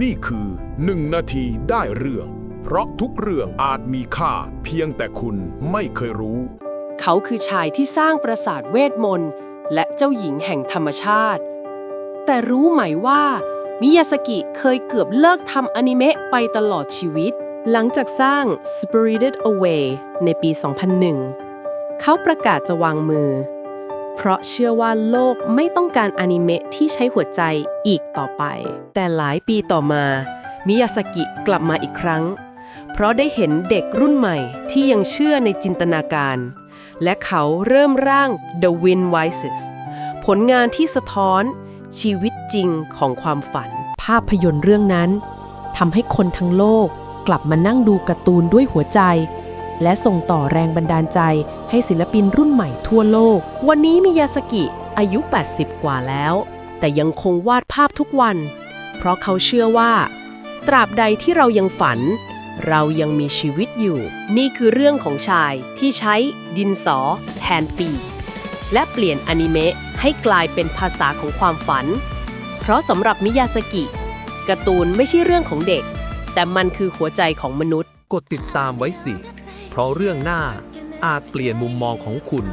นี่คือหนึ่งนาทีได้เรื่อง เพราะทุกเรื่องอาจมีค่า เพียงแต่คุณไม่เคยรู้ เขาคือชายที่สร้างปราสาทเวทมนต์ และเจ้าหญิงแห่งธรรมชาติ แต่รู้ไหมว่า มิยาสกิเคยเกือบเลิกทำอนิเมะไปตลอดชีวิต หลังจากสร้าง Spirited Away ในปี 2001 เขาประกาศจะวางมือ เพราะเชื่อว่าโลกไม่ต้องการอนิเมะที่ใช้หัวใจอีกต่อไป แต่หลายปีต่อมา มิยาสกิกลับมาอีกครั้ง เพราะได้เห็นเด็กรุ่นใหม่ที่ยังเชื่อในจินตนาการ และเขาเริ่มร่าง The Wind Rises ผลงานที่สะท้อนชีวิตจริงของความฝัน ภาพยนตร์เรื่องนั้นทำให้คนทั้งโลกกลับมานั่งดูการ์ตูนด้วยหัวใจ และส่งต่อแรงบันดาลใจให้ศิลปินรุ่นใหม่ทั่วโลก วันนี้มิยาสกิอายุ 80 กว่าแล้ว แต่ยังคงวาดภาพทุกวัน เพราะเขาเชื่อว่า ตราบใดที่เรายังฝัน เรายังมีชีวิตอยู่ นี่คือเรื่องของชายที่ใช้ดินสอ แทนปี และเปลี่ยนอนิเมะให้กลายเป็นภาษาของความฝัน เพราะสำหรับมิยาสกิการ์ตูนไม่ใช่เรื่องของเด็ก แต่มันคือหัวใจของมนุษย์ กดติดตามไว้สิ เพราะเรื่องหน้าอาจเปลี่ยนมุมมองของคุณ